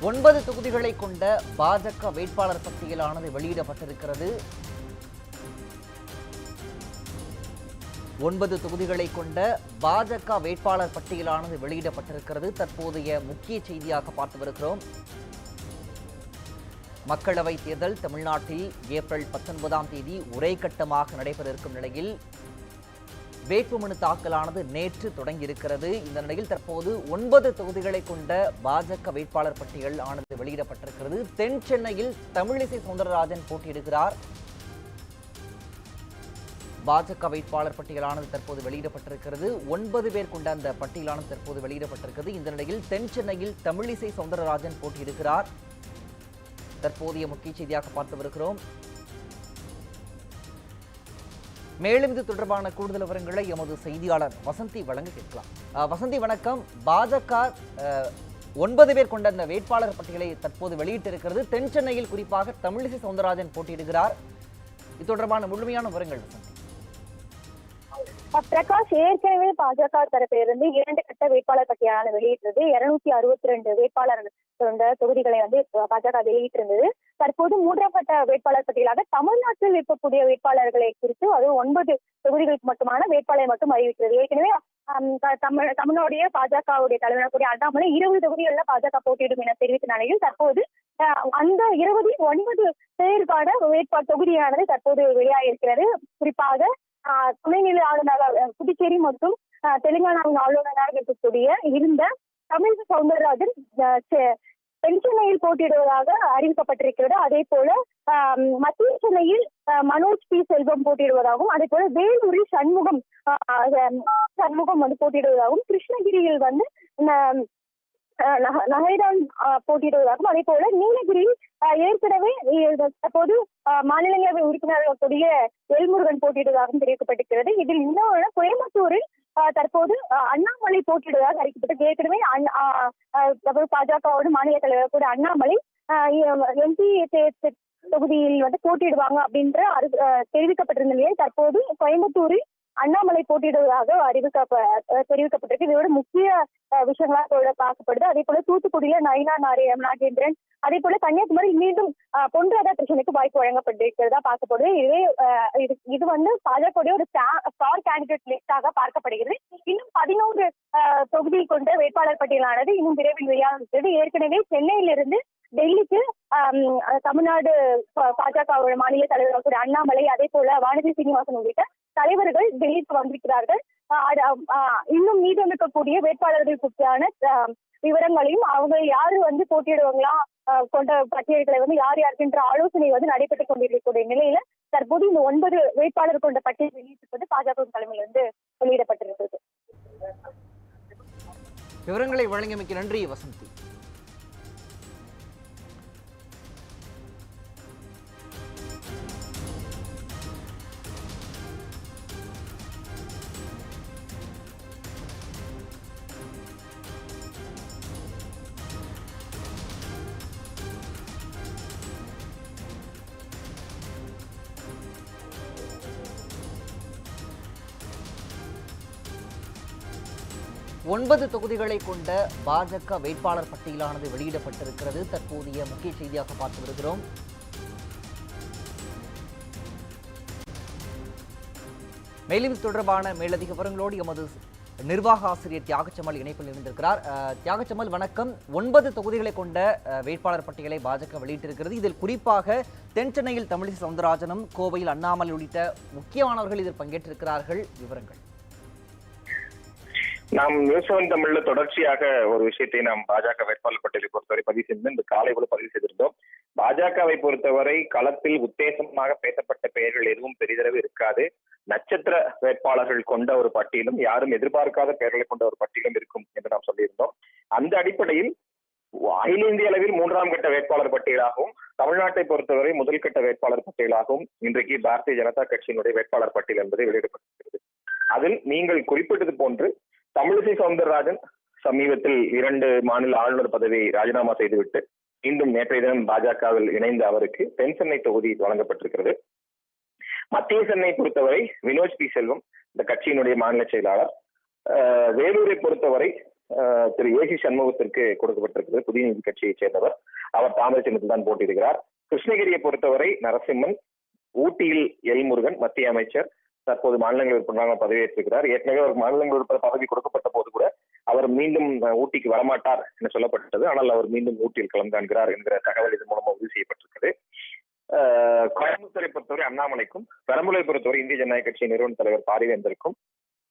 ஒன்பது தொகுதிகளை கொண்ட பாஜக வேட்பாளர் பட்டியலானது வெளியிடப்பட்டிருக்கிறது. ஒன்பது தொகுதிகளை கொண்ட பாஜக வேட்பாளர் பட்டியலானது வெளியிடப்பட்டிருக்கிறது. தற்போதைய முக்கிய செய்தியாக பார்த்து வருகிறோம். மக்களவை தேர்தல் தமிழ்நாட்டில் ஏப்ரல் பத்தொன்பதாம் தேதி ஒரே கட்டமாக நடைபெற இருக்கும் நிலையில் வேட்புமனு தாக்கலானது நேற்று தொடங்கியிருக்கிறது. இந்த நிலையில் தற்போது ஒன்பது தொகுதிகளை கொண்ட பாஜக வேட்பாளர் பட்டியல் ஆனது வெளியிடப்பட்டிருக்கிறது. தென் சென்னையில் தமிழிசை சவுந்தரராஜன் போட்டியிடுகிறார். பாஜக வேட்பாளர் பட்டியலானது தற்போது வெளியிடப்பட்டிருக்கிறது. ஒன்பது பேர் கொண்ட அந்த பட்டியலானது தற்போது வெளியிடப்பட்டிருக்கிறது. இந்த நிலையில் தென் சென்னையில் தமிழிசை சவுந்தரராஜன் போட்டியிடுகிறார். தற்போதைய முக்கிய செய்தியாக பார்த்து வருகிறோம். மேலும் இது தொடர்பான கூடுதல் விவரங்களை எமது செய்தியாளர் வசந்தி வழங்க கேட்கலாம். வசந்தி வணக்கம். பாஜக ஒன்பது பேர் கொண்ட அந்த வேட்பாளர் பட்டியலை தற்போது வெளியிட்டிருக்கிறது. தென் சென்னையில் குறிப்பாக தமிழிசை சவுந்தரராஜன் போட்டியிடுகிறார். இது தொடர்பான முழுமையான விவரங்கள் வசந்தி. பிரகாஷ் ஏற்கனவே பாஜக தரப்பிலிருந்து இரண்டு கட்ட வேட்பாளர் பட்டியலான வெளியிட்டது. இருநூத்தி அறுபத்தி ரெண்டு வேட்பாளர் தொகுதிகளை வந்து பாஜக வெளியிட்டிருந்தது. தற்போது மூன்றாம் கட்ட வேட்பாளர் பட்டியலாக தமிழ்நாட்டில் இருக்கக்கூடிய வேட்பாளர்களை குறித்து அது ஒன்பது தொகுதிகளுக்கு மட்டுமான வேட்பாளரை மட்டும் அறிவிக்கிறது. ஏற்கனவே தமிழ் தமிழ்நாடைய பாஜகவுடைய தலைவராக கூடிய அண்ணாமலை இருபது தொகுதிகளில் பாஜக போட்டியிடும் என தெரிவித்த நிலையில் தற்போது அஹ், அந்த இருபது ஒன்பது பேருக்கான வேட்பா தொகுதியானது தற்போது வெளியாகிருக்கிறது குறிப்பாக ஆஹ் துணைநிலை ஆளுநராக புதுச்சேரி மற்றும் ஆஹ் தெலுங்கானாவின் ஆளுநராக இருக்கக்கூடிய இருந்த தமிழக சவுந்தரராஜன் தென் சென்னையில் போட்டியிடுவதாக அறிவிக்கப்பட்டிருக்கிறது. அதே போல மத்திய சென்னையில் மனோஜ் பி. செல்வம் போட்டியிடுவதாகவும் அதே போல வேலூரில் சண்முகம் சண்முகம் வந்து போட்டியிடுவதாகவும் கிருஷ்ணகிரியில் வந்து நகைதான் ஆஹ் ஆஹ் போட்டியிடுவதாகவும் அதே போல நீலகிரியில் ஏற்கனவே தற்போது ஆஹ் மாநிலங்களவை உறுப்பினர்கள் கூடிய எல்முருகன் போட்டியிடுவதாகவும் தெரிவிக்கப்பட்டிருக்கிறது. இதில் இன்னொரு கோயம்புத்தூரில் தற்போது ஆஹ் அண்ணாமலை போட்டியிடுவதாக அறிவிக்கப்பட்டது. ஏற்கனவே அண்ணா- அதாவது பாஜகவோட மாநில தலைவர் கூட அண்ணாமலை எம்பி தொகுதியில் வந்து போட்டியிடுவாங்க அப்படின்ற அறி- தெரிவிக்கப்பட்டிருந்த நிலையில் தற்போது கோயம்புத்தூரில் அண்ணாமலை போட்டியிடுவதாக அறிவிக்கப்ப தெரிவிக்கப்பட்டிருக்கு. இதோட முக்கிய விஷயங்களா விஷயங்களாக பார்க்கப்படுது. அதே போல தூத்துக்குடியில நயினா நாரே நாகேந்திரன் அதே போல கன்னியாகுமரி மீண்டும் பொன் ராதாகிருஷ்ணனுக்கு வாய்ப்பு வழங்கப்பட்டிருக்கிறதா பார்க்கப்படுது. இதுவே இது இது வந்து பாஜகவுடைய ஒரு ஸ்டார் கேண்டிடேட் லிஸ்டாக பார்க்கப்படுகிறது. இன்னும் பதினோரு ஆஹ் தொகுதி கொண்ட வேட்பாளர் பட்டியலானது இன்னும் விரைவில் வெளியாகிறது. ஏற்கனவே சென்னையிலிருந்து டெல்லிக்கு தமிழ்நாடு பாஜக மாநில தலைவர் அண்ணாமலை அதே போல வானதி சீனிவாசன் உள்ளிட்ட தலைவர்கள் டெல்லிக்கு வந்திருக்கிறார்கள். அது, இன்னும் மீதம் இருக்கக்கூடிய வேட்பாளர்கள் பற்றியான விவரங்களையும் அவங்க யாரு வந்து போட்டியிடுவாங்களா கொண்ட பட்டியல்களை வந்து யார் யாருக்கின்ற ஆலோசனை வந்து நடைபெற்றுக் கொண்டிருக்கக்கூடிய நிலையில தற்போது இந்த ஒன்பது வேட்பாளர் கொண்ட பட்டியல் வெளியிட்டிருப்பது பாஜக தலைமையிலிருந்து வந்து வெளியிடப்பட்டிருக்கிறது. விவரங்களை வழங்கியமைக்கு நன்றி வசந்தி. ஒன்பது தொகுதிகளை கொண்ட பாஜக வேட்பாளர் பட்டியலானது வெளியிடப்பட்டிருக்கிறது. தற்போதைய முக்கிய செய்தியாக பார்த்து வருகிறோம். மேலும் இது தொடர்பான மேலதிக விவரங்களோடு எமது நிர்வாக ஆசிரியர் தியாகச்சமல் இணைப்பில் இருந்திருக்கிறார் அஹ், தியாகச்சமல் வணக்கம். ஒன்பது தொகுதிகளை கொண்ட வேட்பாளர் பட்டியலை பாஜக வெளியிட்டிருக்கிறது. இதில் குறிப்பாக தென் சென்னையில் தமிழிசை சவுந்தரராஜனும் கோவையில் அண்ணாமலை உள்ளிட்ட முக்கியமானவர்கள் இதில் பங்கேற்றிருக்கிறார்கள். விவரங்கள். நாம் நியூஸ் தமிழ்ல தொடர்ச்சியாக ஒரு விஷயத்தை நாம் பாஜக வேட்பாளர் பட்டியலை பொறுத்தவரை பதிவு செய்து இந்த காலை கூட பதிவு செய்திருந்தோம். பாஜகவை பொறுத்தவரை களத்தில் உத்தேசமாக பேசப்பட்ட பெயர்கள் எதுவும் பெரிதளவு இருக்காது. நட்சத்திர வேட்பாளர்கள் கொண்ட ஒரு பட்டியலும் யாரும் எதிர்பார்க்காத பெயர்களை கொண்ட ஒரு பட்டியலும் இருக்கும் என்று நாம் சொல்லியிருந்தோம். அந்த அடிப்படையில் அகில இந்திய அளவில் மூன்றாம் கட்ட வேட்பாளர் பட்டியலாகவும் தமிழ்நாட்டை பொறுத்தவரை முதல் கட்ட வேட்பாளர் பட்டியலாகவும் இன்றைக்கு பாரதிய ஜனதா கட்சியினுடைய வேட்பாளர் பட்டியல் என்பது வெளியிடப்பட்டிருக்கிறது. அதில் நீங்கள் குறிப்பிட்டது போன்று தமிழிசை சவுந்தரராஜன் சமீபத்தில் இரண்டு மாநில ஆளுநர் பதவியை ராஜினாமா செய்துவிட்டு மீண்டும் நேற்றைய தினம் பாஜகவில் இணைந்த அவருக்கு தென் சென்னை தொகுதி வழங்கப்பட்டிருக்கிறது. மத்திய சென்னை பொறுத்தவரை வினோஜ் பி செல்வம் இந்த கட்சியினுடைய மாநில செயலாளர். வேலூரை பொறுத்தவரை அஹ், திரு ஏசி சண்முகத்திற்கு கொடுக்கப்பட்டிருக்கிறது புதிய நீதி கட்சியைச் சேர்ந்தவர். அவர் தாமரை சின்னத்தில் தான் போட்டியிடுகிறார். கிருஷ்ணகிரியை பொறுத்தவரை நரசிம்மன் ஊட்டியில் எல்முருகன் மத்திய அமைச்சர். தற்போது மாநிலங்கள் உறுப்பினராக பதவியேற்றிருக்கிறார். ஏற்கனவே அவர் மாநிலங்கள் உறுப்பினர் பதவி கொடுக்கப்பட்ட போது கூட அவர் மீண்டும் ஊட்டிக்கு வரமாட்டார் என சொல்லப்பட்டது. ஆனால் அவர் மீண்டும் ஊட்டியில் கலந்து காண்கிறார் என்கிற தகவல் இதன் மூலமாக உறுதி செய்யப்பட்டிருக்கிறது கோயம்புத்தூரை பொறுத்தவரை அண்ணாமலைக்கும் பெரம்பலூரை பொறுத்தவரை இந்திய ஜனநாயக கட்சி நிறுவன தலைவர் பாரிவேந்தருக்கும்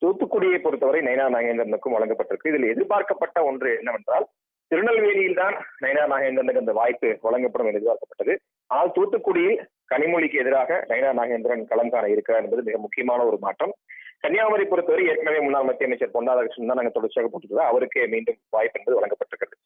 தூத்துக்குடியை பொறுத்தவரை நயனா நாகேந்திரனுக்கும் வழங்கப்பட்டிருக்கு. இதில் எதிர்பார்க்கப்பட்ட ஒன்று என்னவென்றால் திருநெல்வேலியில் தான் நயனா நாகேந்திரனுக்கு அந்த வாய்ப்பு வழங்கப்படும் என எதிர்பார்க்கப்பட்டது. ஆனால் தூத்துக்குடியில் கனிமொழிக்கு எதிராக நயனா நாகேந்திரன் களம் காண இருக்கிறார் என்பது மிக முக்கியமான ஒரு மாற்றம். கன்னியாகுமரி பொறுத்தவரை ஏற்கனவே முன்னாள் மத்திய அமைச்சர் பொன் ராதாகிருஷ்ணன் தான் நாங்கள் தொடர்ச்சியாக போட்டுருக்கோம் அவருக்கே மீண்டும் வாய்ப்பு என்பது வழங்கப்பட்டிருக்கிறது.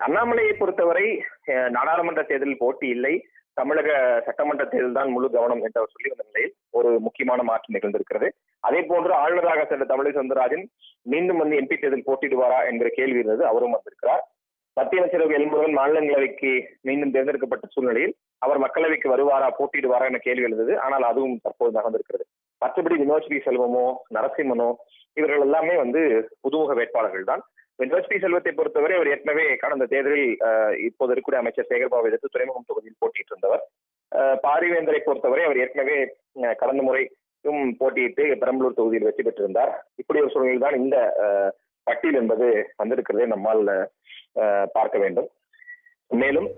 அண்ணாமலையை பொறுத்தவரை அஹ், நாடாளுமன்ற தேர்தலில் போட்டி இல்லை. தமிழக சட்டமன்ற தேர்தல் தான் முழு கவனம் என்று அவர் சொல்லி வந்த நிலையில் ஒரு முக்கியமான மாற்றம் நிகழ்ந்திருக்கிறது. அதே போன்று ஆளுநராக சென்ற தமிழை சவுந்தரராஜன் மீண்டும் வந்து எம்பி தேர்தல் போட்டியிடுவாரா என்கிற கேள்வி இருந்தது. அவரும் வந்திருக்கிறார். மத்திய அமைச்சரவை எல்முருகன் மாநிலங்களவைக்கு மீண்டும் தேர்ந்தெடுக்கப்பட்ட சூழ்நிலையில் அவர் மக்களவைக்கு வருவாரா போட்டியிடுவாரா என கேள்வி எழுந்தது. ஆனால் அதுவும் தற்போது நடந்திருக்கிறது மற்றபடி வினோத் பி செல்வமோ நரசிம்மனோ இவர்கள் எல்லாமே வந்து புதுமுக வேட்பாளர்கள் தான். வினோத் பி செல்வத்தை பொறுத்தவரை அவர் ஏற்கனவே கடந்த தேர்தலில் அஹ், இப்போது இருக்கக்கூடிய அமைச்சர் சேகர்பாபு எதிர்த்து துறைமுகம் தொகுதியில் போட்டியிட்டு இருந்தவர். அஹ், பாரிவேந்தரை பொறுத்தவரை அவர் ஏற்கனவே அஹ், கடந்த முறையும் போட்டியிட்டு பெரம்பலூர் தொகுதியில் வெற்றி பெற்றிருந்தார். இப்படி ஒரு சூழ்நிலை தான் இந்த பட்டியல் என்பது வந்திருக்கிறதை நம்மால் பார்க்க வேண்டும். மேலும்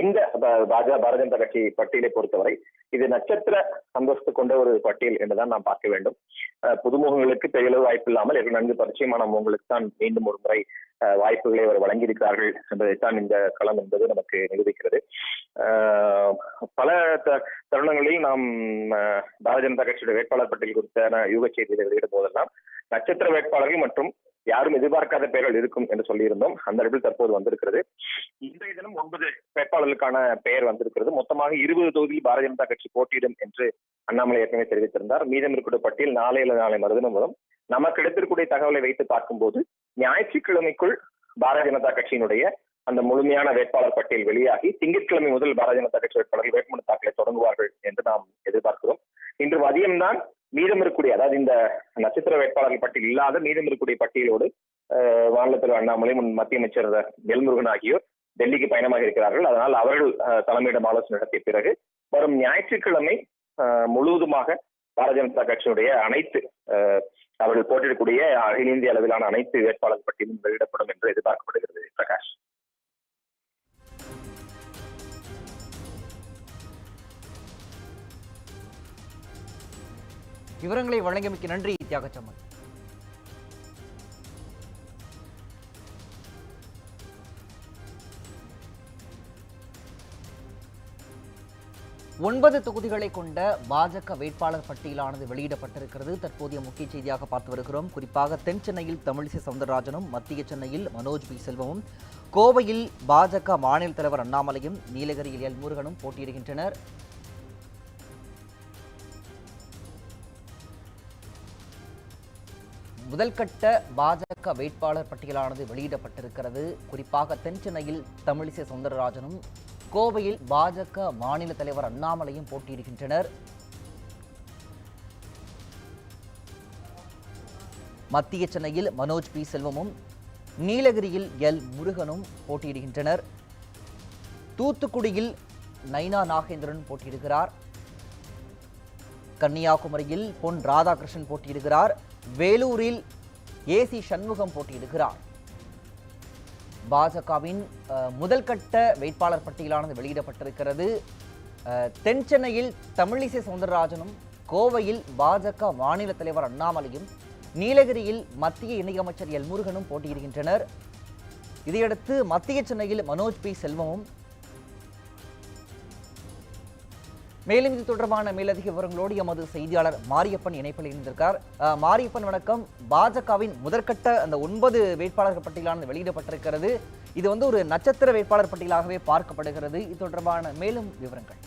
இந்த பாஜக பாரதிய ஜனதா கட்சி பட்டியலை பொறுத்தவரை இது நட்சத்திர அந்தஸ்து கொண்ட ஒரு பட்டியல் என்றுதான் நாம் பார்க்க வேண்டும். புதுமுகங்களுக்கு பெரியளவு வாய்ப்பு இல்லாமல் எனக்கு நன்கு பரிச்சயமான முகங்களுக்கு தான் மீண்டும் ஒரு முறை வாய்ப்புகளை அவர் வழங்கியிருக்கிறார்கள் என்பதைத்தான் இந்த களம் என்பது நமக்கு நிரூபிக்கிறது. பல த- தருணங்களில் நாம் பாரதிய ஜனதா கட்சியுடைய வேட்பாளர் பட்டியல் குறித்தான யூக செய்திகளை வெளியிடும் போதெல்லாம் நட்சத்திர வேட்பாளர்கள் மற்றும் யாரும் எதிர்பார்க்காத பெயர்கள் இருக்கும் என்று சொல்லியிருந்தோம். அந்த அளவில் தற்போது வந்திருக்கிறது. இன்றைய தினம் ஒன்பது வேட்பாளர்களுக்கான பெயர் வந்திருக்கிறது. மொத்தமாக இருபது தொகுதியில் பாரதிய ஜனதா கட்சி போட்டியிடும் என்று அண்ணாமலை ஏற்கனவே தெரிவித்திருந்தார். மீதம் இருக்கக்கூடிய பட்டியல் நாளை அல்லது நாளை மறுதினம் வரும். நமக்கு கிடைத்திருக்கக்கூடிய தகவலை வைத்து பார்க்கும்போது ஞாயிற்றுக்கிழமைக்குள் பாரதிய ஜனதா கட்சியினுடைய அந்த முழுமையான வேட்பாளர் பட்டியல் வெளியாகி திங்கட்கிழமை முதல் பாரதிய ஜனதா கட்சி வேட்பாளர்கள் வேட்புமனு தாக்கலை தொடங்குவார்கள் என்று நாம் எதிர்பார்க்கிறோம். இன்று மதியம்தான் மீதம் இருக்கக்கூடிய அதாவது இந்த நட்சத்திர வேட்பாளர்கள் பட்டியல் இல்லாத மீதம் இருக்கக்கூடிய பட்டியலோடு அஹ், மாநில தலைவர் அண்ணாமலை முன் மத்திய அமைச்சர் எல்முருகன் ஆகியோர் டெல்லிக்கு பயணமாக இருக்கிறார்கள். அதனால் அவர்கள் தலைமையிடம் ஆலோசனை நடத்திய பிறகு வரும் ஞாயிற்றுக்கிழமை முழுவதுமாக பாரதிய ஜனதா கட்சியினுடைய அனைத்து அவர்கள் போட்டியிடக்கூடிய அகில இந்திய அளவிலான அனைத்து வேட்பாளர் பட்டியலும் வெளியிடப்படும் என்று எதிர்பார்க்கப்படுகிறது பிரகாஷ். விவரங்களை வழங்கியமைக்கு நன்றி தியாகச்சம்மன். ஒன்பது தொகுதிகளை கொண்ட பாஜக வேட்பாளர் பட்டியலானது வெளியிடப்பட்டிருக்கிறது. தற்போதைய முக்கிய செய்தியாக பார்த்து வருகிறோம். குறிப்பாக தென் சென்னையில் தமிழிசை சவுந்தரராஜனும் மத்திய சென்னையில் மனோஜ் பி. செல்வமும் கோவையில் பாஜக மாநில தலைவர் அண்ணாமலையும் நீலகிரியில் எல். முருகனும் போட்டியிடுகின்றனர். முதல்கட்ட பாஜக வேட்பாளர் பட்டியலானது வெளியிடப்பட்டிருக்கிறது. குறிப்பாக தென் சென்னையில் தமிழிசை சவுந்தரராஜனும் கோவையில் பாஜக மாநில தலைவர் அண்ணாமலையும் போட்டியிடுகின்றனர். மத்திய சென்னையில் மனோஜ் பி. செல்வமும் நீலகிரியில் எல். முருகனும் போட்டியிடுகின்றனர். தூத்துக்குடியில் நைனா நாகேந்திரன் போட்டியிடுகிறார். கன்னியாகுமரியில் பொன் ராதாகிருஷ்ணன் போட்டியிடுகிறார். வேலூரில் ஏசி சண்முகம் போட்டியிடுகிறார். பாஜகவின் முதல் கட்ட வேட்பாளர் பட்டியலானது வெளியிடப்பட்டிருக்கிறது. தென் சென்னையில் தமிழிசை சவுந்தரராஜனும் கோவையில் பாஜக மாநில தலைவர் அண்ணாமலையும் நீலகிரியில் மத்திய இணையமைச்சர் எல் முருகனும் போட்டியிடுகின்றனர். இதையடுத்து மத்திய சென்னையில் மனோஜ் பி செல்வமும் மேலும் இது தொடர்பான மேலதிக விவரங்களோடு எமது செய்தியாளர் மாரியப்பன் இணைப்பில் இணைந்திருக்கார். மாரியப்பன் வணக்கம். பாஜகவின் முதற்கட்ட அந்த ஒன்பது வேட்பாளர்கள் பட்டியலானது வெளியிடப்பட்டிருக்கிறது. இது வந்து ஒரு நட்சத்திர வேட்பாளர் பட்டியலாகவே பார்க்கப்படுகிறது. இது தொடர்பான மேலும் விவரங்கள்.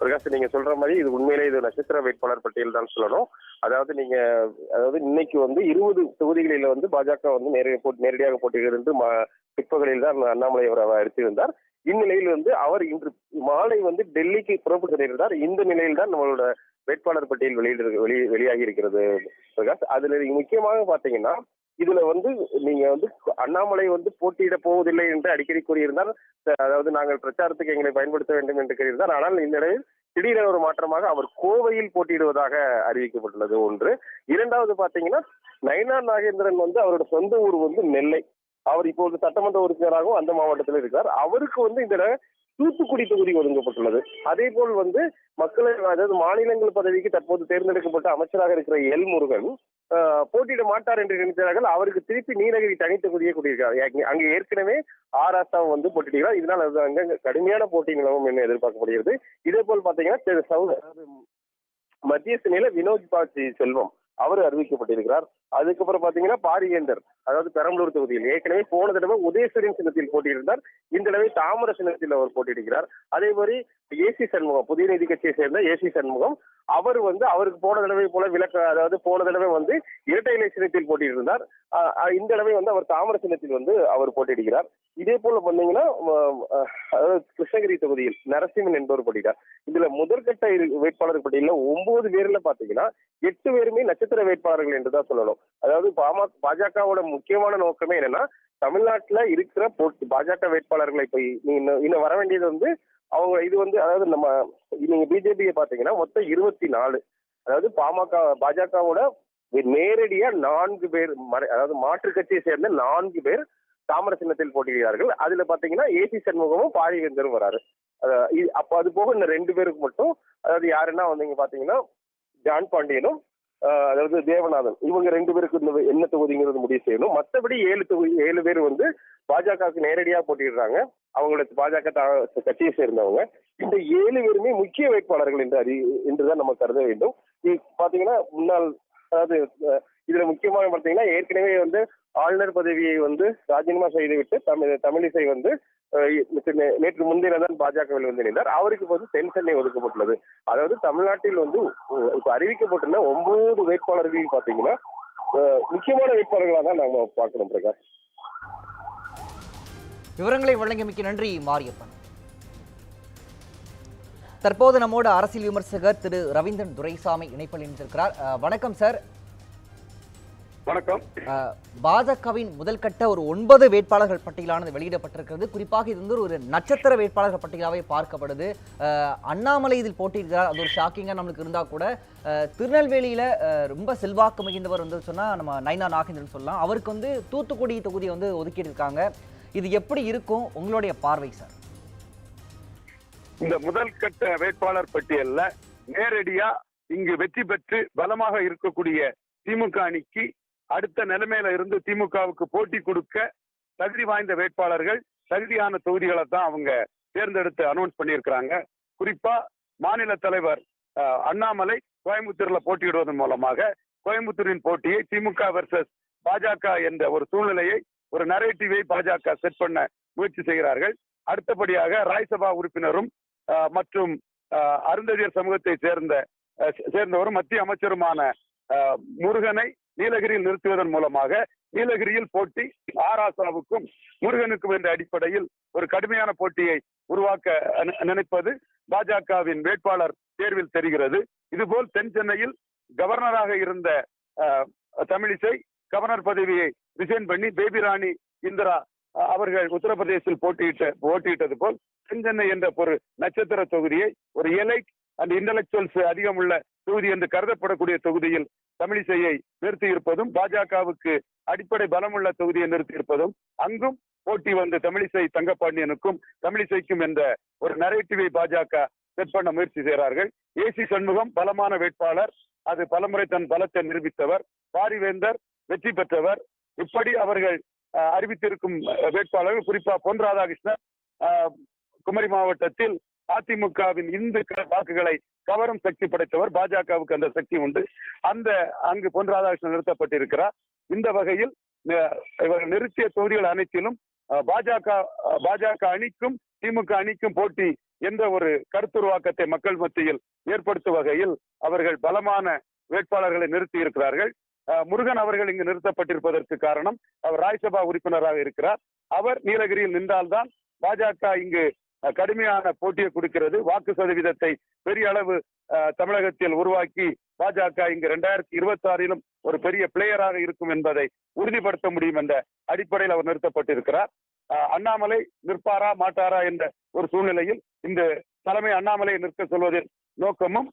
பிரகாஷ் நீங்க சொல்ற மாதிரி இது உண்மையிலே இது நட்சத்திர வேட்பாளர் பட்டியல் தான் சொல்லணும். அதாவது நீங்க அதாவது இன்னைக்கு வந்து இருபது தொகுதிகளில வந்து பாஜக வந்து நேரடி நேரடியாக போட்டியிடுகிறது பிற்பகலில் தான் அண்ணாமலை அவர் அவர் அறிவித்திருந்தார் இந்நிலையில் வந்து அவர் இன்று மாலை வந்து டெல்லிக்கு புறப்பட்டு சென்றிருந்தார். இந்த நிலையில் தான் நம்மளோட வேட்பாளர் பட்டியல் வெளியிட வெளி வெளியாகி இருக்கிறது பிரகாஷ். அதுல முக்கியமாக பாத்தீங்கன்னா இதுல வந்து நீங்க வந்து அண்ணாமலை வந்து போட்டியிட போவதில்லை என்று அடிக்கடி கூறியிருந்தார். அதாவது நாங்கள் பிரச்சாரத்துக்கு எங்களை பயன்படுத்த வேண்டும் என்று கூறியிருந்தார். ஆனால் இந்த நிலையில் திடீரென ஒரு மாற்றமாக அவர் கோவையில் போட்டியிடுவதாக அறிவிக்கப்பட்டுள்ளது ஒன்று. இரண்டாவது பாத்தீங்கன்னா நயனா நாகேந்திரன் வந்து அவரோட சொந்த ஊர் வந்து நெல்லை. அவர் இப்போது சட்டமன்ற உறுப்பினராகவும் அந்த மாவட்டத்தில் இருக்கிறார். அவருக்கு வந்து இந்த தூத்துக்குடி தொகுதி ஒதுங்கப்பட்டுள்ளது. அதே போல் வந்து மக்களை அதாவது மாநிலங்கள் பதவிக்கு தற்போது தேர்ந்தெடுக்கப்பட்ட அமைச்சராக இருக்கிற எல் முருகன் ஆஹ், போட்டியிட மாட்டார் என்று நினைத்தார்கள் அவருக்கு திருப்பி நீலகிரி தனி தொகுதியை கூட்டியிருக்கார் அங்கே- ஆர் ஏற்கனவே ஆராசா வந்து போட்டியிடுகிறார். இதனால் அது அங்க கடுமையான போட்டி நிலவும் என்று எதிர்பார்க்கப்படுகிறது. இதே போல் பாத்தீங்கன்னா மத்திய சென்னையில வினோத் பாட்சி செல்வம் அவர் அறிவிக்கப்பட்டிருக்கிறார். அதுக்கப்புறம் பாத்தீங்கன்னா பாரியேந்தர் அதாவது பெரம்பலூர் தொகுதியில். ஏற்கனவே போன தடவை உதயசூரியன் சின்னத்தில் போட்டியிருந்தார். இந்த தடவை தாமர சின்னத்தில் அவர் போட்டியிடுகிறார். அதே மாதிரி ஏசி சண்முகம் புதிய நீதி கட்சியை சேர்ந்த ஏசி சண்முகம் அவர் வந்து அவருக்கு போன தடவை போல விளக்க அதாவது போன தடவை வந்து இரட்டை இலை சின்னத்தில் போட்டியிருந்தார். இந்த தடவை வந்து அவர் தாமர சின்னத்தில் வந்து அவர் போட்டியிடுகிறார். இதே போல பாத்தீங்கன்னா கிருஷ்ணகிரி தொகுதியில் நரசிம்மன் என்பவர் போட்டியிட்டார். இதுல முதற்கட்ட வேட்பாளர் பட்டியலில் ஒன்பது பேர்ல பாத்தீங்கன்னா எட்டு பேருமே நட்சத்திர வேட்பாளர்கள் என்றுதான் சொல்லணும். அதாவது பாமக பாஜகவோட முக்கியமான நோக்கமே என்னன்னா தமிழ்நாட்டுல இருக்கிற போட்டி பாஜக வேட்பாளர்களை போய் இன்னும் இன்னும் வர வேண்டியது வந்து அவங்க இது வந்து அதாவது நம்ம நீங்க பிஜேபியை பாத்தீங்கன்னா மொத்தம் இருபத்தி நாலு. அதாவது பாமக பாஜகவோட நேரடியா நான்கு பேர் அதாவது மாற்று கட்சியை சேர்ந்த நான்கு பேர் தாமர சின்னத்தில் போட்டியிடுகிறார்கள். அதுல பாத்தீங்கன்னா ஏசி சண்முகமும் பாரிவேந்தரும் வராரு. அப்ப அது போக இந்த ரெண்டு பேருக்கு மட்டும் அதாவது யாருன்னா வந்து பாத்தீங்கன்னா ஜான் பாண்டியனும் அதாவது தேவநாதன். இவங்க ரெண்டு பேருக்கு இந்த என்ன தொகுதிங்கிறது முடிவு செய்யணும். மற்றபடி ஏழு தொகுதி ஏழு பேர் வந்து பாஜகவுக்கு நேரடியா போட்டிடுறாங்க அவங்களோட பாஜக கட்சியை சேர்ந்தவங்க. இந்த ஏழு பேருமே முக்கிய வேட்பாளர்கள் என்று அறி என்றுதான் நம்ம கருத வேண்டும். பாத்தீங்கன்னா முன்னாள் அதாவது இதுல முக்கியமாக பாத்தீங்கன்னா ஏற்கனவே வந்து ஆளுநர் பதவியை வந்து ராஜினாமா செய்துவிட்டு தமிழ் தமிழிசை வந்து நேற்று முன்தினம் தான் பாஜகவில் வந்து நின்றார் அவருக்கு வந்து தென் சென்னை ஒதுக்கப்பட்டுள்ளது. அதாவது தமிழ்நாட்டில் வந்து இப்போ அறிவிக்கப்பட்டுள்ள ஒன்பது வேட்பாளர்கள் பாத்தீங்கன்னா முக்கியமான வேட்பாளர்களாக தான் நாம பார்க்கணும் பிரகாஷ். விவரங்களை வழங்கியமைக்கு நன்றி மாரியப்பன். தற்போது நம்மோடு அரசியல் விமர்சகர் திரு ரவீந்திரன் துரைசாமி இணைப்பில் இணைந்திருக்கிறார். வணக்கம் சார். வணக்கம். பாஜகவின் முதல் கட்ட ஒரு ஒன்பது வேட்பாளர்கள் பட்டியலானது வெளியிடப்பட்டிருக்கிறது. குறிப்பாக இது வந்து ஒரு நட்சத்திர வேட்பாளர்கள் பட்டியலாகவே பார்க்கப்படுது. அண்ணாமலை இதில் போட்டியிடுகிறார் அது ஒரு ஷாக்கிங்காக நம்மளுக்கு இருந்தால் கூட திருநெல்வேலியில ரொம்ப செல்வாக்கு மிகுந்தவர் வந்து சொன்னா நம்ம நைனா நாகேந்திரன் சொல்லலாம். அவருக்கு வந்து தூத்துக்குடி தொகுதியை வந்து ஒதுக்கிட்டு இருக்காங்க இது எப்படி இருக்கும்? உங்களுடைய பார்வை சார். இந்த முதல் கட்ட வேட்பாளர் பட்டியல்ல நேரடியா இங்கு வெற்றி பெற்று பலமாக இருக்கக்கூடிய திமுக அணிக்கு அடுத்த நிலைமையில இருந்து திமுகவுக்கு போட்டி கொடுக்க தகுதி வாய்ந்த வேட்பாளர்கள் தகுதியான தொகுதிகளை தான் அவங்க தேர்ந்தெடுத்து அனௌன்ஸ் பண்ணியிருக்கிறாங்க. குறிப்பா மாநில தலைவர் அண்ணாமலை கோயம்புத்தூர்ல போட்டியிடுவதன் மூலமாக கோயம்புத்தூரின் போட்டியை திமுக வெர்சஸ் பாஜக என்ற ஒரு சூழ்நிலையை ஒரு நரேட்டிவை பாஜக செட் பண்ண முயற்சி செய்கிறார்கள். அடுத்தபடியாக ராஜ்யசபா உறுப்பினரும் மற்றும் அருந்ததியர் சமூகத்தை சேர்ந்த சேர்ந்தவரும் மத்திய அமைச்சருமான முருகனை நீலகிரியில் நிறுத்துவதன் மூலமாக நீலகிரியில் போட்டி ஆராசாவுக்கும் முருகனுக்கும் என்ற அடிப்படையில் ஒரு கடுமையான போட்டியை உருவாக்க நினைப்பது பாஜகவின் வேட்பாளர் தேர்வில் தெரிகிறது. இதுபோல் தென் சென்னையில் கவர்னராக இருந்த தமிழிசை கவர்னர் பதவியை ரிசைன் பண்ணி பேபி ராணி இந்திரா அவர்கள் உத்தரப்பிரதேசத்தில் போட்டியிட்ட போட்டியிட்டது போல் தென்சென்னை என்ற ஒரு நட்சத்திர தொகுதியை ஒரு எலைட் அண்ட் இன்டலெக்சுவல்ஸ் அதிகம் உள்ள தொகுதி என்று கருதப்படக்கூடிய தொகுதியில் தமிழிசையை நிறுத்தி இருப்பதும் பாஜகவுக்கு அடிப்படை பலமுள்ள தொகுதியை நிறுத்தி இருப்பதும் அங்கும் போட்டி வந்து தமிழிசை தங்கப்பாண்டியனுக்கும் தமிழிசைக்கும் என்ற ஒரு நரேட்டிவை பாஜக செட் பண்ண முயற்சி செய்கிறார்கள். ஏசி சண்முகம் பலமான வேட்பாளர். அது பலமுறை தன் பலத்தை நிரூபித்தவர். பாரிவேந்தர் வெற்றி பெற்றவர். இப்படி அவர்கள் அறிவித்திருக்கும் வேட்பாளர்கள் குறிப்பா பொன் ராதாகிருஷ்ணன் குமரி மாவட்டத்தில் அதிமுகவின் இந்து க- வாக்குகளை கவரும் சக்தி படைத்தவர் பாஜகவுக்கு அந்த சக்தி உண்டு. அந்த அங்கு பொன் ராதாகிருஷ்ணன் நிறுத்தப்பட்டிருக்கிறார். இந்த வகையில் இவர் நிறுத்திய தொகுதிகள் அனைத்திலும் பாஜக பாஜக அணிக்கும் திமுக அணிக்கும் போட்டி என்ற ஒரு கருத்துருவாக்கத்தை மக்கள் மத்தியில் ஏற்படுத்தும் வகையில் அவர்கள் பலமான வேட்பாளர்களை நிறுத்தி இருக்கிறார்கள் முருகன் அவர்கள் இங்கு நிறுத்தப்பட்டிருப்பதற்கு காரணம் அவர் ராஜ்யசபா உறுப்பினராக இருக்கிறார். அவர் நீலகிரியில் நின்றால்தான் பாஜக இங்கு கடுமையான போட்டியை கொடுக்கிறது. வாக்கு சதவீதத்தை பெரிய அளவு அஹ், தமிழகத்தில் உருவாக்கி பாஜக இங்கு இரண்டாயிரத்தி இருபத்தி ஆறிலும் ஒரு பெரிய பிளேயராக இருக்கும் என்பதை உறுதிப்படுத்த முடியும் என்ற அடிப்படையில் அவர் நிறுத்தப்பட்டிருக்கிறார். அஹ், அண்ணாமலை நிற்பாரா மாட்டாரா என்ற ஒரு சூழ்நிலையில் இந்த தலைமை அண்ணாமலை நிற்க சொல்வதில் நோக்கமும்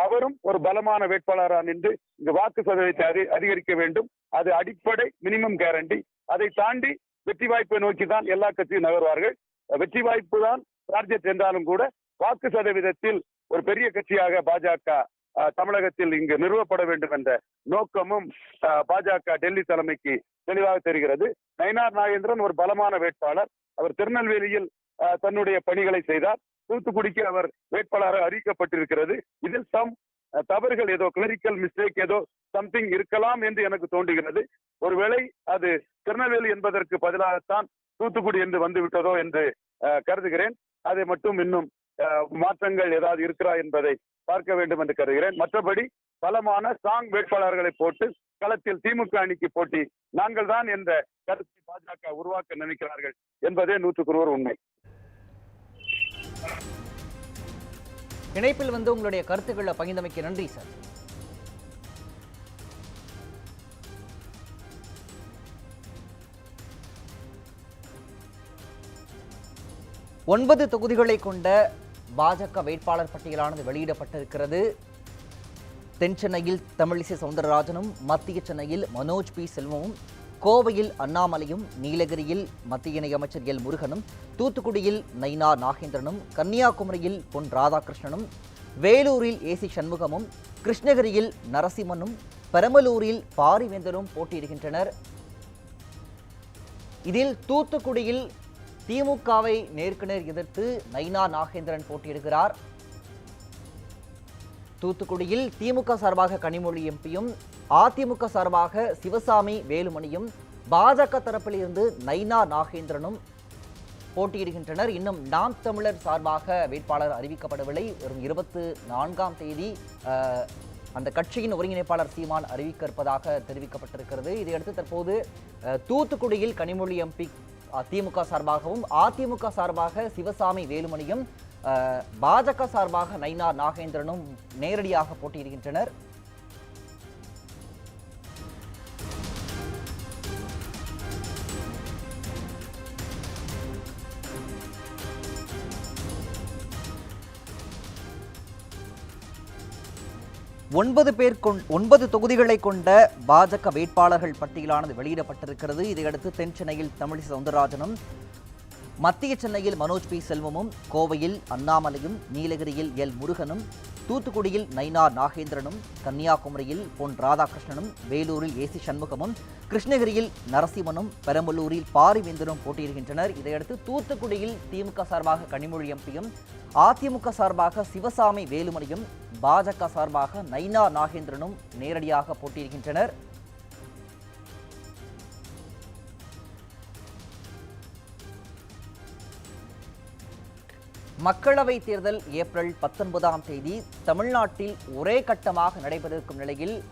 அவரும் ஒரு பலமான வேட்பாளராக நின்று இந்த வாக்கு சதவீதத்தை அதிகரிக்க வேண்டும். அது அடிப்படை மினிமம் கேரண்டி அதை தாண்டி வெற்றி வாய்ப்பை நோக்கி தான் எல்லா கட்சியும் நகர்வார்கள். வெற்றி வாய்ப்பு தான் டார்கெட் என்றாலும் கூட வாக்கு சதவீதத்தில் ஒரு பெரிய கட்சியாக பாஜக அஹ், தமிழகத்தில் இங்கு நிறுவப்பட வேண்டும் என்ற நோக்கமும் அஹ், பாஜக டெல்லி தலைமைக்கு தெளிவாக தெரிகிறது. நயினார் நாகேந்திரன் ஒரு பலமான வேட்பாளர். அவர் திருநெல்வேலியில் அஹ், தன்னுடைய பணிகளை செய்தார். தூத்துக்குடிக்கு அவர் வேட்பாளராக அறிவிக்கப்பட்டிருக்கிறது. இதில் சம் தவறுகள் ஏதோ கிளரிக்கல் மிஸ்டேக் ஏதோ சம்திங் இருக்கலாம் என்று எனக்கு தோன்றுகிறது. ஒருவேளை அது திருநெல்வேலி என்பதற்கு பதிலாகத்தான் தூத்துக்குடி என்று வந்துவிட்டதோ என்று கருதுகிறேன். அதை மட்டும் இன்னும் மாற்றங்கள் ஏதாவது இருக்கிறா என்பதை பார்க்க வேண்டும் என்று கருதுகிறேன். மற்றபடி பலமான ஸ்ட்ராங் வேட்பாளர்களை போட்டு களத்தில் திமுக அணிக்கு போட்டி நாங்கள் தான் என்ற கருத்தை பாஜக உருவாக்க நினைக்கிறார்கள் என்பதே நூற்றுக்கு ஒருவர் உண்மை. இணைப்பில் வந்து உங்களுடைய கருத்துக்களை பகிர்ந்தமைக்கு நன்றி சார். ஒன்பது தொகுதிகளை கொண்ட பாஜக வேட்பாளர் பட்டியலானது வெளியிடப்பட்டிருக்கிறது. தென் சென்னையில் தமிழிசை சவுந்தரராஜனும் மத்திய சென்னையில் மனோஜ் பி. செல்வமும் கோவையில் அண்ணாமலையும் நீலகிரியில் மத்திய இணையமைச்சர் எல் முருகனும் தூத்துக்குடியில் நைனா நாகேந்திரனும் கன்னியாகுமரியில் பொன் ராதாகிருஷ்ணனும் வேலூரில் ஏசி சண்முகமும் கிருஷ்ணகிரியில் நரசிம்மனும் பெரம்பலூரில் பாரிவேந்தரும் போட்டியிடுகின்றனர். இதில் தூத்துக்குடியில் திமுகவை நேருக்கு நேர் எதிர்த்து நைனா நாகேந்திரன் போட்டியிடுகிறார். தூத்துக்குடியில் திமுக சார்பாக கனிமொழி எம்பியும் அதிமுக சார்பாக சிவசாமி வேலுமணியும் பாஜக தரப்பில் இருந்து நைனா நாகேந்திரனும் போட்டியிடுகின்றனர். இன்னும் நாம் தமிழர் சார்பாக வேட்பாளர் அறிவிக்கப்படவில்லை. வரும் இருபத்து நான்காம் தேதி அந்த கட்சியின் ஒருங்கிணைப்பாளர் சீமான் அறிவிக்க இருப்பதாக தெரிவிக்கப்பட்டிருக்கிறது. இதையடுத்து தற்போது தூத்துக்குடியில் கனிமொழி எம்பி திமுக சார்பாகவும் அதிமுக சார்பாக சிவசாமி வேலுமணியும் பாஜக சார்பாக நைனா நாகேந்திரனும் நேரடியாக போட்டியிடுகின்றனர். ஒன்பது பேர் கொண் ஒன்பது தொகுதிகளை கொண்ட பாஜக வேட்பாளர்கள் பட்டியலானது வெளியிடப்பட்டிருக்கிறது. இதையடுத்து தென் சென்னையில் தமிழிசை சவுந்தரராஜனும் மத்திய சென்னையில் மனோஜ் பி. செல்வமும் கோவையில் அண்ணாமலையும் நீலகிரியில் எல். முருகனும் தூத்துக்குடியில் நைனா நாகேந்திரனும் கன்னியாகுமரியில் பொன் ராதாகிருஷ்ணனும் வேலூரில் ஏசி சண்முகமும் கிருஷ்ணகிரியில் நரசிம்மனும் பெரம்பலூரில் பாரிவேந்தரும் போட்டியிடுகின்றனர். இதையடுத்து தூத்துக்குடியில் திமுக சார்பாக கனிமொழி எம்பியும் அதிமுக சார்பாக சிவசாமி வேலுமணியும் பாஜக சார்பாக நைனா நாகேந்திரனும் நேரடியாக போட்டியிடுகின்றனர். மக்களவை தேர்தல் ஏப்ரல் பத்தொன்பதாம் தேதி தமிழ்நாட்டில் ஒரே கட்டமாக நடைபெறவிருக்கும் நிலையில்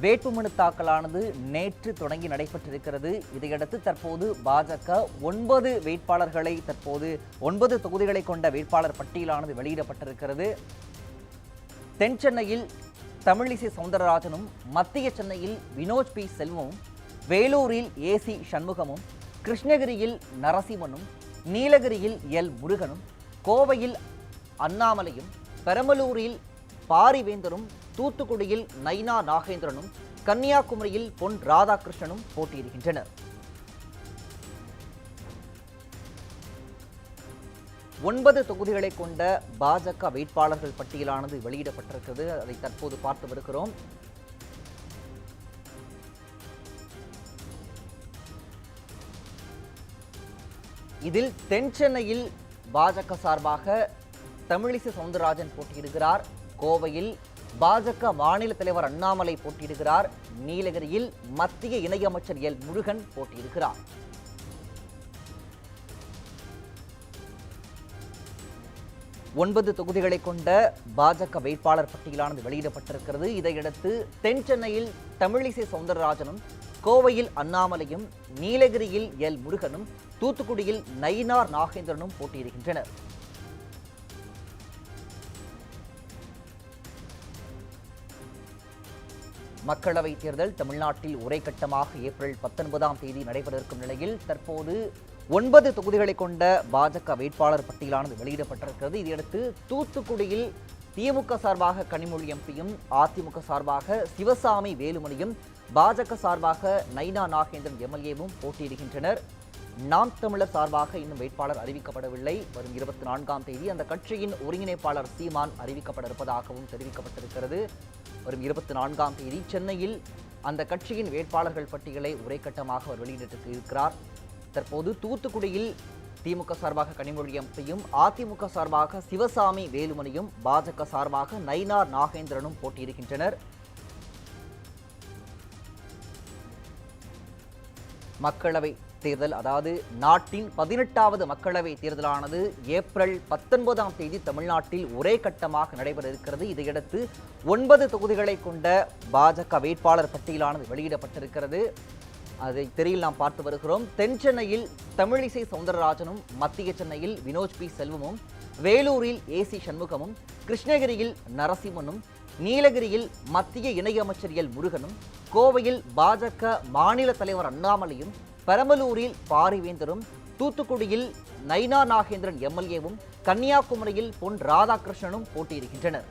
வேட்புமனு தாக்கலானது நேற்று தொடங்கி நடைபெற்றிருக்கிறது. இதையடுத்து தற்போது பாஜக ஒன்பது வேட்பாளர்களை தற்போது ஒன்பது தொகுதிகளை கொண்ட வேட்பாளர் பட்டியலானது வெளியிடப்பட்டிருக்கிறது. தென் சென்னையில் தமிழிசை சவுந்தரராஜனும் மத்திய சென்னையில் வினோஜ் பி. செல்வமும் வேலூரில் ஏசி சண்முகமும் கிருஷ்ணகிரியில் நரசிம்மனும் நீலகிரியில் எல். முருகனும் கோவையில் அண்ணாமலையும் பெரம்பலூரில் பாரிவேந்தரும் தூத்துக்குடியில் நைனா நாகேந்திரனும் கன்னியாகுமரியில் பொன் ராதாகிருஷ்ணனும் போட்டியிடுகின்றனர். ஒன்பது தொகுதிகளை கொண்ட பாஜக வேட்பாளர்கள் பட்டியலானது வெளியிடப்பட்டிருக்கிறது. அதை தற்போது பார்த்து வருகிறோம். இதில் தென் சென்னையில் பாஜக சார்பாக தமிழிசை சவுந்தரராஜன் போட்டியிடுகிறார். கோவையில் பாஜக மாநில தலைவர் அண்ணாமலை போட்டியிடுகிறார். நீலகிரியில் மத்திய இணையமைச்சர் எல். முருகன் போட்டியிடுகிறார். ஒன்பது தொகுதிகளை கொண்ட பாஜக வேட்பாளர் பட்டியலானது வெளியிடப்பட்டிருக்கிறது. இதையடுத்து தென் சென்னையில் தமிழிசை சவுந்தரராஜனும் கோவையில் அண்ணாமலையும் நீலகிரியில் எல். முருகனும் தூத்துக்குடியில் நயினார் நாகேந்திரனும் போட்டியிடுகின்றனர். மக்களவைத் தேர்தல் தமிழ்நாட்டில் ஒரே கட்டமாக ஏப்ரல் பத்தொன்பதாம் தேதி நடைபெறவிருக்கும் நிலையில் தற்போது ஒன்பது தொகுதிகளை கொண்ட பாஜக வேட்பாளர் பட்டியலானது வெளியிடப்பட்டிருக்கிறது. இதையடுத்து தூத்துக்குடியில் திமுக சார்பாக கனிமொழி எம்பியும் அதிமுக சார்பாக சிவசாமி வேலுமணியும் பாஜக சார்பாக நைனா நாகேந்திரன் எம்எல்ஏவும் போட்டியிடுகின்றனர். நாம் தமிழர் சார்பாக இன்னும் வேட்பாளர் அறிவிக்கப்படவில்லை. வரும் இருபத்தி நான்காம் தேதி அந்த கட்சியின் ஒருங்கிணைப்பாளர் சீமான் அறிவிக்கப்பட இருப்பதாகவும் தெரிவிக்கப்பட்டிருக்கிறது. வரும் இருபத்தி நான்காம் தேதி சென்னையில் அந்த கட்சியின் வேட்பாளர்கள் பட்டியலை உரைக்கட்டமாக அவர் வெளியிட்டு இருக்கிறார். தற்போது தூத்துக்குடியில் திமுக சார்பாக கனிமொழி எம்பியும் அதிமுக சார்பாக சிவசாமி வேலுமணியும் பாஜக சார்பாக நைனார் நாகேந்திரனும் போட்டியிருக்கின்றனர் மக்களவை தேர்தல் அதாவது நாட்டின் பதினெட்டாவது மக்களவை தேர்தலானது ஏப்ரல் பத்தொன்பதாம் தேதி தமிழ்நாட்டில் ஒரே கட்டமாக நடைபெற இருக்கிறது. இதையடுத்து ஒன்பது தொகுதிகளை கொண்ட பாஜக வேட்பாளர் பட்டியலானது வெளியிடப்பட்டிருக்கிறது. அதை திரையில் நாம் பார்த்து வருகிறோம். தென் சென்னையில் தமிழிசை சவுந்தரராஜனும் மத்திய சென்னையில் வினோஜ் பி செல்வமும் வேலூரில் ஏசி சண்முகமும் கிருஷ்ணகிரியில் நரசிம்மனும் நீலகிரியில் மத்திய இணையமைச்சர் எல் முருகனும் கோவையில் பாஜக மாநில தலைவர் அண்ணாமலையும் பெரம்பலூரில் பாரிவேந்தரும் தூத்துக்குடியில் நைனா நாகேந்திரன் எம்எல்ஏவும் கன்னியாகுமரியில் பொன் ராதாகிருஷ்ணனும் போட்டியிடுகின்றனர்.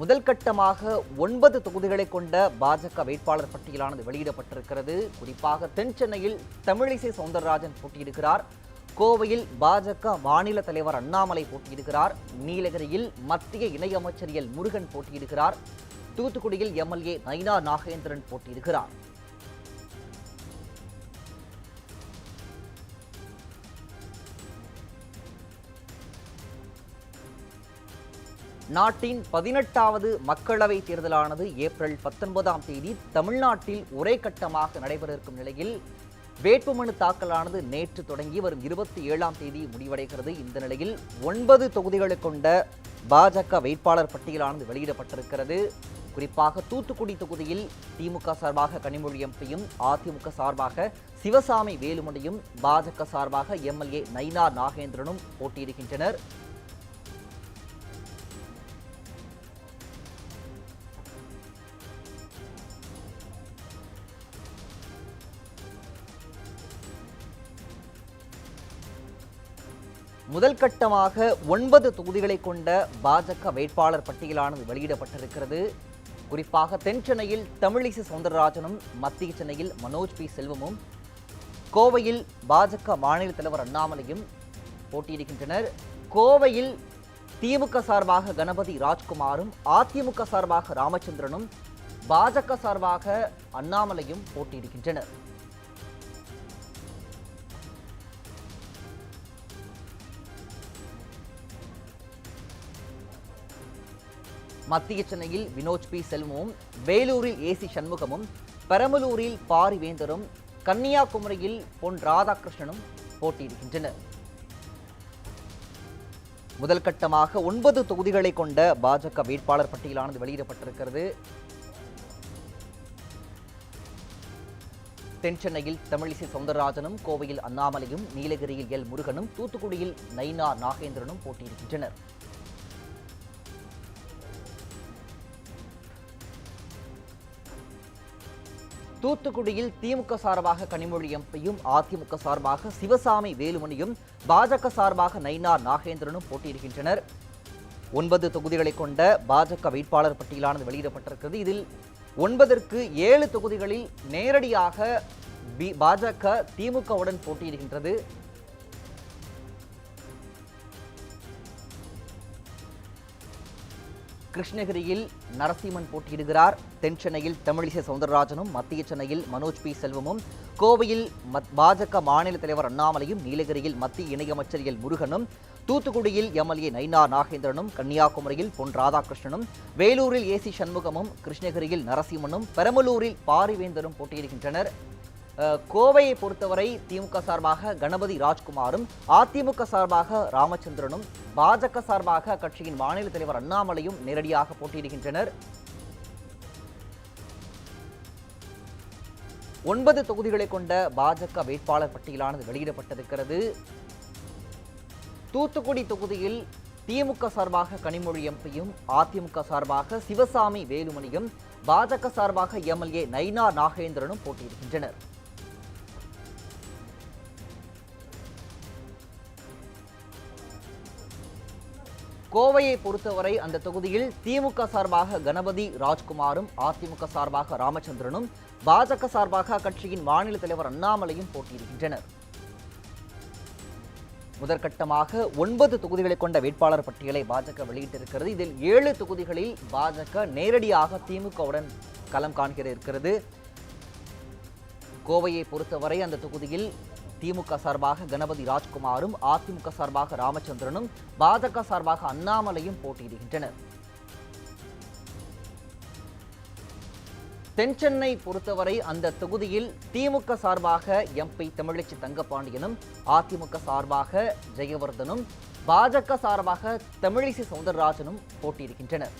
முதல் கட்டமாக ஒன்பது தொகுதிகளை கொண்ட பாஜக வேட்பாளர் பட்டியலானது வெளியிடப்பட்டிருக்கிறது. குறிப்பாக தென் சென்னையில் தமிழிசை சவுந்தரராஜன் போட்டியிடுகிறார். கோவையில் பாஜக மாநில தலைவர் அண்ணாமலை போட்டியிடுகிறார். நீலகிரியில் மத்திய இணையமைச்சர் எல் முருகன் போட்டியிடுகிறார். தூத்துக்குடியில் எம்எல்ஏ நைனா நாகேந்திரன் போட்டியிடுகிறார். நாட்டின் பதினெட்டாவது மக்களவை தேர்தலானது ஏப்ரல் பத்தொன்பதாம் தேதி தமிழ்நாட்டில் ஒரே கட்டமாக நடைபெற இருக்கும் நிலையில் வேட்புமனு தாக்கலானது நேற்று தொடங்கி வரும் இருபத்தி ஏழாம் தேதி முடிவடைகிறது. இந்த நிலையில் ஒன்பது தொகுதிகளை கொண்ட பாஜக வேட்பாளர் பட்டியலானது வெளியிடப்பட்டிருக்கிறது. குறிப்பாக தூத்துக்குடி தொகுதியில் திமுக சார்பாக கனிமொழி எம்பியும் அதிமுக சார்பாக சிவசாமி வேலுமணியும் பாஜக சார்பாக எம்எல்ஏ நைனா நாகேந்திரனும் போட்டியிடுகின்றனர். முதல் கட்டமாக ஒன்பது தொகுதிகளை கொண்ட பாஜக வேட்பாளர் பட்டியலானது வெளியிடப்பட்டிருக்கிறது. குறிப்பாக தென் சென்னையில் தமிழிசை சவுந்தரராஜனும் மத்திய சென்னையில் மனோஜ் பி. செல்வமும் கோவையில் பாஜக மாநில தலைவர் அண்ணாமலையும் போட்டியிடுகின்றனர். கோவையில் திமுக சார்பாக கணபதி ராஜ்குமாரும் அதிமுக சார்பாக ராமச்சந்திரனும் பாஜக சார்பாக அண்ணாமலையும் போட்டியிடுகின்றனர். மத்திய சென்னையில் வினோஜ் பி. செல்வமும் வேலூரில் ஏசி சண்முகமும் பெரம்பலூரில் பாரிவேந்தரும் கன்னியாகுமரியில் பொன் ராதாகிருஷ்ணனும் போட்டியிடுகின்றனர். முதல் கட்டமாக ஒன்பது தொகுதிகளை கொண்ட பாஜக வேட்பாளர் பட்டியலானது வெளியிடப்பட்டிருக்கிறது. தென் சென்னையில் தமிழிசை சவுந்தரராஜனும் கோவையில் அண்ணாமலையும் நீலகிரியில் எல். முருகனும் தூத்துக்குடியில் நைனா நாகேந்திரனும் போட்டியிடுகின்றனர். தூத்துக்குடியில் திமுக சார்பாக கனிமொழி எம்பியும் அதிமுக சார்பாக சிவசாமி வேலுமணியும் பாஜக சார்பாக நயினார் நாகேந்திரனும் போட்டியிடுகின்றனர். ஒன்பது தொகுதிகளை கொண்ட பாஜக வேட்பாளர் பட்டியலானது வெளியிடப்பட்டிருக்கிறது. இதில் ஒன்பதற்கு ஏழு தொகுதிகளில் நேரடியாக பி பாஜக திமுகவுடன் போட்டியிடுகின்றது. கிருஷ்ணகிரியில் நரசிம்மன் போட்டியிடுகிறார். தென் சென்னையில் தமிழிசை சவுந்தரராஜனும் மத்திய சென்னையில் மனோஜ் பி. செல்வமும் கோவையில் மத்- பாஜக மாநில தலைவர் அண்ணாமலையும் நீலகிரியில் மத்திய இணையமைச்சர் எல். முருகனும் தூத்துக்குடியில் எம்எல்ஏ நைனா நாகேந்திரனும் கன்னியாகுமரியில் பொன் ராதாகிருஷ்ணனும் வேலூரில் ஏசி சண்முகமும் கிருஷ்ணகிரியில் நரசிம்மனும் பெரம்பலூரில் பாரிவேந்தரும் போட்டியிடுகின்றனர். கோவையை பொறுத்தவரை திமுக சார்பாக கணபதி ராஜ்குமாரும் அதிமுக சார்பாக ராமச்சந்திரனும் பாஜக சார்பாக அக்கட்சியின் மாநில தலைவர் அண்ணாமலையும் நேரடியாக போட்டியிடுகின்றனர். ஒன்பது தொகுதிகளை கொண்ட பாஜக வேட்பாளர் பட்டியலானது வெளியிடப்பட்டிருக்கிறது. தூத்துக்குடி தொகுதியில் திமுக சார்பாக கனிமொழி எம்பியும் அதிமுக சார்பாக சிவசாமி வேலுமணியும் பாஜக சார்பாக எம்எல்ஏ நைனா நாகேந்திரனும் போட்டியிடுகின்றனர். கோவையை பொறுத்தவரை அந்த தொகுதியில் திமுக சார்பாக கணபதி ராஜ்குமாரும் அதிமுக சார்பாக ராமச்சந்திரனும் பாஜக சார்பாக அக்கட்சியின் மாநில தலைவர் அண்ணாமலையும் போட்டியிடுகின்றனர். முதற்கட்டமாக ஒன்பது தொகுதிகளை கொண்ட வேட்பாளர் பட்டியலை பாஜக வெளியிட்டிருக்கிறது. இதில் ஏழு தொகுதிகளில் பாஜக நேரடியாக திமுகவுடன் களம் காண்கிற இருக்கிறது. கோவையை பொறுத்தவரை அந்த தொகுதியில் திமுக சார்பாக கணபதி ராஜ்குமாரும் அதிமுக சார்பாக ராமச்சந்திரனும் பாஜக சார்பாக அண்ணாமலையும் போட்டியிடுகின்றனர். தென்சென்னை பொறுத்தவரை அந்த தொகுதியில் திமுக சார்பாக எம்பி தமிழச்சி தங்கப்பாண்டியனும் அதிமுக சார்பாக ஜெயவர்தனும் பாஜக சார்பாக தமிழிசை சவுந்தரராஜனும் போட்டியிடுகின்றனர்.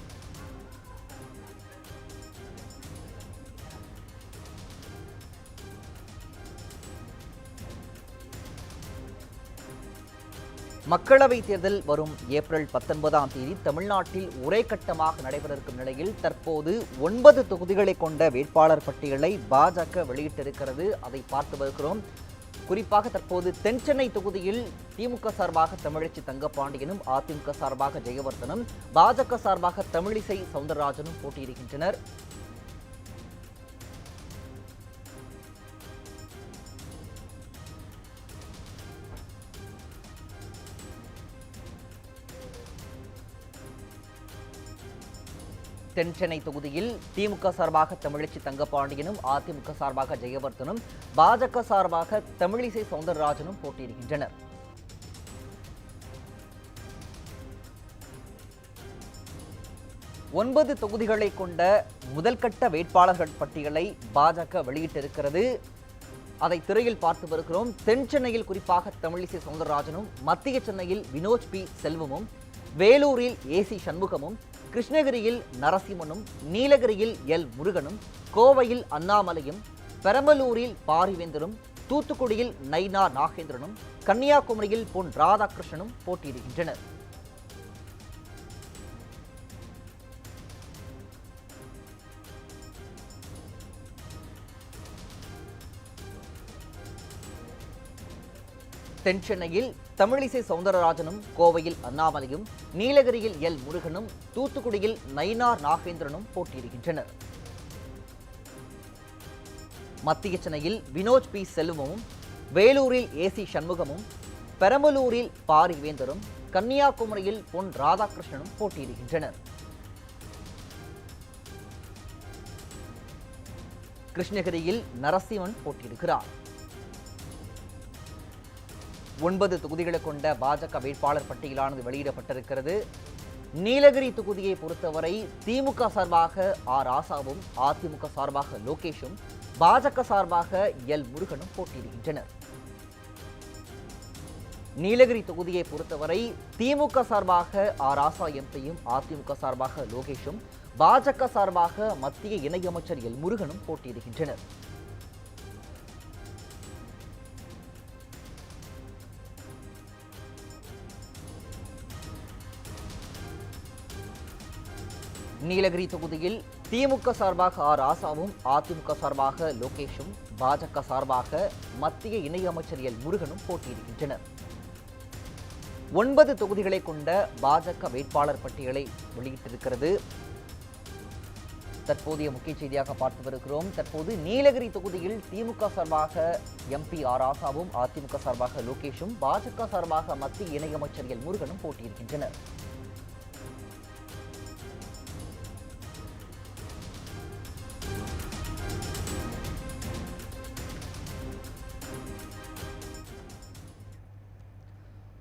மக்களவை தேர்தல் வரும் ஏப்ரல் பத்தொன்பதாம் தேதி தமிழ்நாட்டில் ஒரே கட்டமாக நடைபெறவிருக்கும் நிலையில் தற்போது ஒன்பது தொகுதிகளை கொண்ட வேட்பாளர் பட்டியலை பாஜக வெளியிட்டிருக்கிறது. அதை பார்த்து வருகிறோம். குறிப்பாக தற்போது தென்சென்னை தொகுதியில் திமுக சார்பாக தமிழச்சி தங்கப்பாண்டியனும் அதிமுக சார்பாக ஜெயவர்தனும் பாஜக சார்பாக தமிழிசை சவுந்தரராஜனும் போட்டியிடுகின்றனர். தென்சென்னை தொகுதியில் திமுக சார்பாக தமிழச்சி தங்கப்பாண்டியனும் அதிமுக சார்பாக ஜெயவர்தனும் பாஜக சார்பாக தமிழிசை சவுந்தரராஜனும் போட்டியிடுகின்றனர். ஒன்பது தொகுதிகளை கொண்ட முதல்கட்ட வேட்பாளர்கள் பட்டியலை பாஜக வெளியிட்டிருக்கிறது. அதை திரையில் பார்த்து வருகிறோம். தென் சென்னையில் குறிப்பாக தமிழிசை சவுந்தரராஜனும் மத்திய சென்னையில் வினோஜ் பி செல்வமும் வேலூரில் ஏசி சண்முகமும் கிருஷ்ணகிரியில் நரசிம்மனும் நீலகிரியில் எல். முருகனும் கோவையில் அண்ணாமலையும் பெரம்பலூரில் பாரிவேந்தரும் தூத்துக்குடியில் நைனா நாகேந்திரனும் கன்னியாகுமரியில் பொன் ராதாகிருஷ்ணனும் போட்டியிடுகின்றனர். தென்சென்னையில் தமிழிசை சவுந்தரராஜனும் கோவையில் அண்ணாமலையும் நீலகிரியில் எல் முருகனும் தூத்துக்குடியில் நயினார் நாகேந்திரனும் போட்டியிடுகின்றனர். மத்திய சென்னையில் வினோஜ் பி. செல்வமும் வேலூரில் ஏசி சண்முகமும் பெரம்பலூரில் பாரிவேந்தரும் கன்னியாகுமரியில் பொன் ராதாகிருஷ்ணனும் போட்டியிடுகின்றனர். கிருஷ்ணகிரியில் நரசிம்மன் போட்டியிடுகிறார். ஒன்பது தொகுதிகளை கொண்ட பாஜக வேட்பாளர் பட்டியலானது வெளியிடப்பட்டிருக்கிறது. நீலகிரி தொகுதியை பொறுத்தவரை திமுக சார்பாக ஆர் ஆசாவும் அதிமுக சார்பாக லோகேஷும் பாஜக சார்பாக எல். முருகனும் போட்டியிடுகின்றனர். நீலகிரி தொகுதியை பொறுத்தவரை திமுக சார்பாக ஆர் ஆசா எம்பியும் அதிமுக சார்பாக லோகேஷும் பாஜக சார்பாக மத்திய இணையமைச்சர் எல். முருகனும் போட்டியிடுகின்றனர். நீலகிரி தொகுதியில் திமுக சார்பாக ஆர் ஆசாவும் அதிமுக சார்பாக லோகேஷும் பாஜக சார்பாக மத்திய இணையமைச்சர் எல் முருகனும் போட்டியிடுகின்றனர். ஒன்பது தொகுதிகளை கொண்ட பாஜக வேட்பாளர் பட்டியலை வெளியிட்டிருக்கிறது. தற்போதைய முக்கிய செய்தியாக பார்த்து வருகிறோம். தற்போது நீலகிரி தொகுதியில் திமுக சார்பாக எம்பி ஆர் ஆசாவும் அதிமுக சார்பாக லோகேஷும் பாஜக சார்பாக மத்திய இணையமைச்சர் எல் முருகனும் போட்டியிடுகின்றனர்.